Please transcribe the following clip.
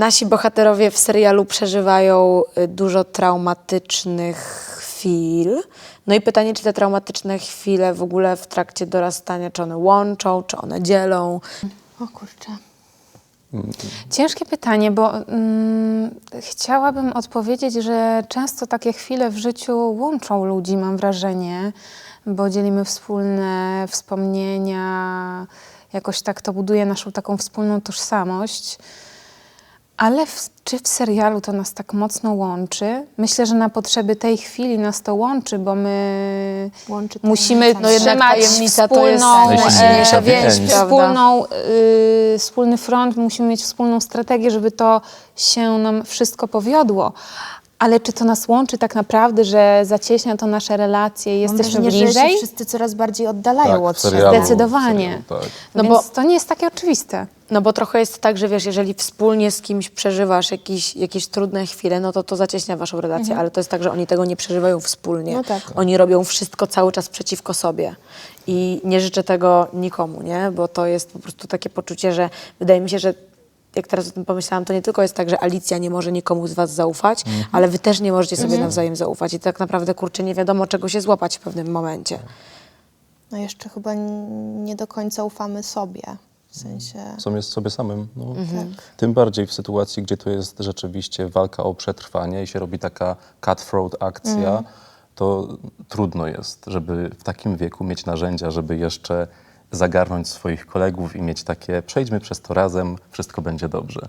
nasi bohaterowie w serialu przeżywają y, dużo traumatycznych chwil. No i pytanie, czy te traumatyczne chwile w ogóle w trakcie dorastania, czy one łączą, czy one dzielą. O kurczę. Ciężkie pytanie, bo mm, chciałabym odpowiedzieć, że często takie chwile w życiu łączą ludzi, mam wrażenie, bo dzielimy wspólne wspomnienia, jakoś tak to buduje naszą taką wspólną tożsamość. Ale w, czy w serialu to nas tak mocno łączy? Myślę, że na potrzeby tej chwili nas to łączy, bo my Łączy musimy tajemnica. No jednak trzymać tajemnica to jest wspólną, najsilniejsza e, więź, więź, prawda? wspólną, y, wspólny front, musimy mieć wspólną strategię, żeby to się nam wszystko powiodło. Ale czy to nas łączy tak naprawdę, że zacieśnia to nasze relacje i Mam jesteśmy wrażenie, że bliżej? się wszyscy coraz bardziej oddalają Tak, od w siebie. serialu, Zdecydowanie. serialu, tak. No No bo- Więc to nie jest takie oczywiste. No bo trochę jest tak, że wiesz, jeżeli wspólnie z kimś przeżywasz jakieś, jakieś trudne chwile, no to to zacieśnia waszą relację, ale to jest tak, że oni tego nie przeżywają wspólnie. No tak. Oni robią wszystko cały czas przeciwko sobie. I nie życzę tego nikomu, nie? Bo to jest po prostu takie poczucie, że wydaje mi się, że jak teraz o tym pomyślałam, to nie tylko jest tak, że Alicja nie może nikomu z was zaufać, ale wy też nie możecie sobie nawzajem zaufać. I tak naprawdę, kurczę, nie wiadomo, czego się złapać w pewnym momencie. No jeszcze chyba n- nie do końca ufamy sobie. W sensie... Są jest sobie samym. No. Mhm. Tym bardziej w sytuacji, gdzie to jest rzeczywiście walka o przetrwanie i się robi taka cutthroat akcja, Mhm. to trudno jest, żeby w takim wieku mieć narzędzia, żeby jeszcze zagarnąć swoich kolegów i mieć takie przejdźmy przez to razem, wszystko będzie dobrze.